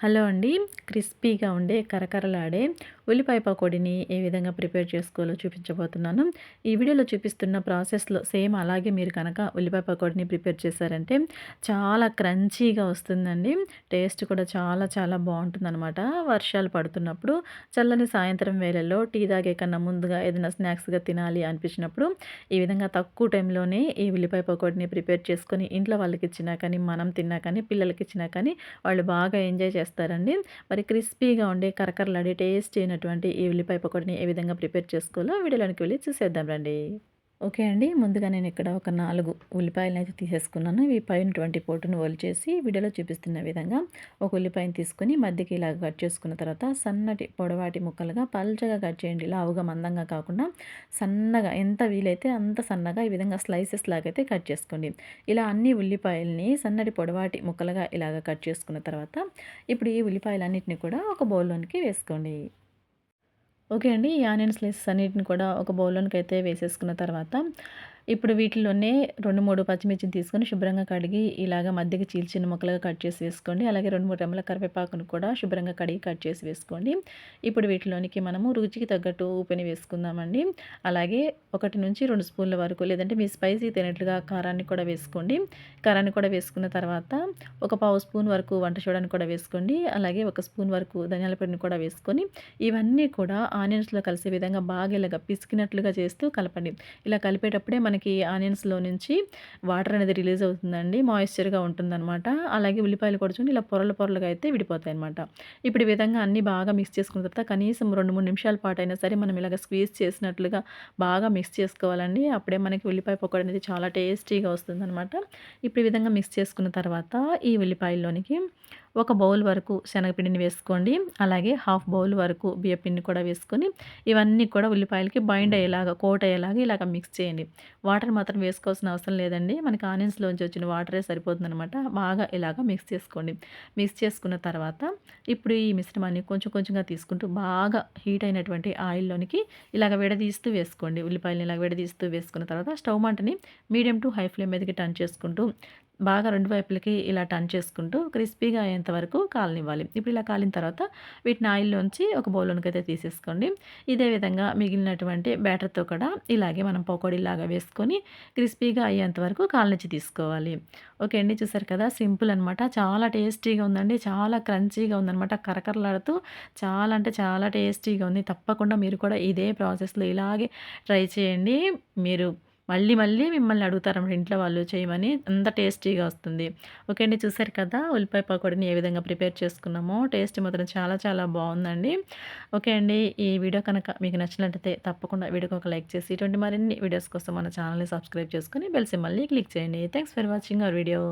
Hello అండి క్రిస్పీగా ఉండే కరకరలాడే ఉల్లిపాయ పకోడీని ఏ విధంగా ప్రిపేర్ చేసుకోవాలో చూపించబోతున్నాను. ఈ వీడియోలో చూపిస్తున్న ప్రాసెస్లో సేమ్ అలాగే మీరు కనుక ఉల్లిపాయ పకోడీని ప్రిపేర్ చేశారంటే చాలా క్రంచీగా వస్తుందండి. టేస్ట్ కూడా చాలా చాలా బాగుంటుందన్నమాట. వర్షాలు పడుతున్నప్పుడు చల్లని సాయంత్రం వేళల్లో టీ తాగే కన్నా ముందుగా ఏదైనా స్నాక్స్గా తినాలి అనిపించినప్పుడు ఈ విధంగా తక్కువ టైంలోనే ఈ ఉల్లిపాయ పకోడీని ప్రిపేర్ చేసుకొని ఇంట్లో వాళ్ళకి ఇచ్చినా కానీ మనం తిన్నా కానీ పిల్లలకి ఇచ్చినా కానీ వాళ్ళు బాగా ఎంజాయ్ చేస్తారండి. మరి క్రిస్పీగా ఉండే కరకరలాడే టేస్ట్ అయినటువంటి ఈ ఉల్లిపాయ పకోడిని ఏ విధంగా ప్రిపేర్ చేసుకోవాలో వీడియోలోనికి వెళ్ళి చూసేద్దాం రండి. ఓకే అండి ముందుగా నేను ఇక్కడ ఒక నాలుగు ఉల్లిపాయలను అయితే తీసేసుకున్నాను. ఇవి పైనటువంటి పోటును ఒలిచేసి వీడియోలో చూపిస్తున్న విధంగా ఒక ఉల్లిపాయను తీసుకుని మధ్యకి ఇలా కట్ చేసుకున్న తర్వాత సన్నటి పొడవాటి ముక్కలుగా పల్చగా కట్ చేయండి. లావుగా మందంగా కాకుండా సన్నగా ఎంత వీలైతే అంత సన్నగా ఈ విధంగా స్లైసెస్ లాగైతే కట్ చేసుకోండి. ఇలా అన్ని ఉల్లిపాయల్ని సన్నటి పొడవాటి ముక్కలుగా ఇలాగ కట్ చేసుకున్న తర్వాత ఇప్పుడు ఈ ఉల్లిపాయలన్నింటినీ కూడా ఒక బౌల్లోనికి వేసుకోండి. ఓకే అండి ఈ ఆనియన్ స్లైసెస్ అన్నిటిని కూడా ఒక బౌల్లోనికి అయితే వేసేసుకున్న తర్వాత ఇప్పుడు వీటిలోనే రెండు మూడు పచ్చిమిర్చిని తీసుకొని శుభ్రంగా కడిగి ఇలాగ మధ్యకి చీల్చిన ముక్కలుగా కట్ చేసి వేసుకోండి. అలాగే రెండు మూడు రెమ్మల కరివేపాకును కూడా శుభ్రంగా కడిగి కట్ చేసి వేసుకోండి. ఇప్పుడు వీటిలోనికి మనము రుచికి తగ్గట్టు ఉప్పుని వేసుకుందామండి. అలాగే ఒకటి నుంచి రెండు స్పూన్ల వరకు లేదంటే మీ స్పైసీ తినట్లుగా కారాన్ని కూడా వేసుకోండి. కారాన్ని కూడా వేసుకున్న తర్వాత ఒక పావు స్పూన్ వరకు వంట చూడని కూడా వేసుకోండి. అలాగే ఒక స్పూన్ వరకు ధనియాల పొడిని కూడా వేసుకొని ఇవన్నీ కూడా ఆనియన్స్లో కలిసే విధంగా బాగా ఇలాగ పిసికినట్లుగా చేస్తూ కలపండి. ఇలా కలిపేటప్పుడే మనకి మనకి ఆనియన్స్లో నుంచి వాటర్ అనేది రిలీజ్ అవుతుందండి. మాయిశ్చర్గా ఉంటుందన్నమాట. అలాగే ఉల్లిపాయలు కూడా చూడండి ఇలా పొరలు పొరలుగా అయితే విడిపోతాయి అనమాట ఇప్పుడు ఈ విధంగా అన్నీ బాగా మిక్స్ చేసుకున్న తర్వాత కనీసం రెండు మూడు నిమిషాల పాటు అయినా సరే మనం ఇలాగ స్క్వీజ్ చేసినట్లుగా బాగా మిక్స్ చేసుకోవాలండి. అప్పుడే మనకి ఉల్లిపాయ పకోడీ అనేది చాలా టేస్టీగా వస్తుందన్నమాట. ఇప్పుడు ఈ విధంగా మిక్స్ చేసుకున్న తర్వాత ఈ ఉల్లిపాయల్లోనికి ఒక బౌల్ వరకు శనగపిండిని వేసుకోండి. అలాగే హాఫ్ బౌల్ వరకు బియ్యపిండిని కూడా వేసుకొని ఇవన్నీ కూడా ఉల్లిపాయలకి బైండ్ అయ్యేలాగా కోట్ అయ్యేలాగా ఇలాగ మిక్స్ చేయండి. వాటర్ మాత్రం వేసుకోవాల్సిన అవసరం లేదండి. మనకి ఆనియన్స్లోంచి వచ్చిన వాటరే సరిపోతుందనమాట బాగా ఇలాగ మిక్స్ చేసుకోండి. మిక్స్ చేసుకున్న తర్వాత ఇప్పుడు ఈ మిశ్రమాన్ని కొంచెం కొంచెంగా తీసుకుంటూ బాగా హీట్ అయినటువంటి ఆయిల్లోనికి ఇలాగ విడదీస్తూ వేసుకోండి. ఉల్లిపాయలని ఇలాగ విడదీస్తూ వేసుకున్న తర్వాత స్టవ్ మంటని మీడియం టు హై ఫ్లేమ్ మీదకి టర్న్ చేసుకుంటూ బాగా రెండు వైపులకి ఇలా టర్న్ చేసుకుంటూ క్రిస్పీగా అయ్యేంత వరకు కాలనివ్వాలి. ఇప్పుడు ఇలా కాలిన తర్వాత వీటిని ఆయిల్లోంచి ఒక బౌల్లోనికి అయితే తీసేసుకోండి. ఇదే విధంగా మిగిలినటువంటి బ్యాటర్తో కూడా ఇలాగే మనం పకోడీలాగా వేసుకొని క్రిస్పీగా అయ్యేంత వరకు కాలనిచ్చి తీసుకోవాలి. ఓకే అండి చూసారు కదా? సింపుల్ అనమాట చాలా టేస్టీగా ఉందండి. చాలా క్రంచీగా ఉందనమాట కరకరలాడుతూ చాలా అంటే చాలా టేస్టీగా ఉంది. తప్పకుండా మీరు కూడా ఇదే ప్రాసెస్లో ఇలాగే ట్రై చేయండి. మీరు మళ్ళీ మళ్ళీ మిమ్మల్ని అడుగుతారన్నమాట ఇంట్లో వాళ్ళు చేయమని. అంత టేస్టీగా వస్తుంది. ఓకే అండి చూసారు కదా ఉల్లిపాయ పకోడీని ఏ విధంగా ప్రిపేర్ చేసుకున్నామో. టేస్ట్ మాత్రం చాలా చాలా బాగుందండి. ఓకే అండి ఈ వీడియో కనుక మీకు నచ్చినట్లయితే తప్పకుండా వీడియోకి ఒక లైక్ చేసి ఇటువంటి మరిన్ని వీడియోస్ కోసం మన ఛానల్ని సబ్స్క్రైబ్ చేసుకుని బెల్ సింబల్ని క్లిక్ చేయండి. Thanks for watching our video.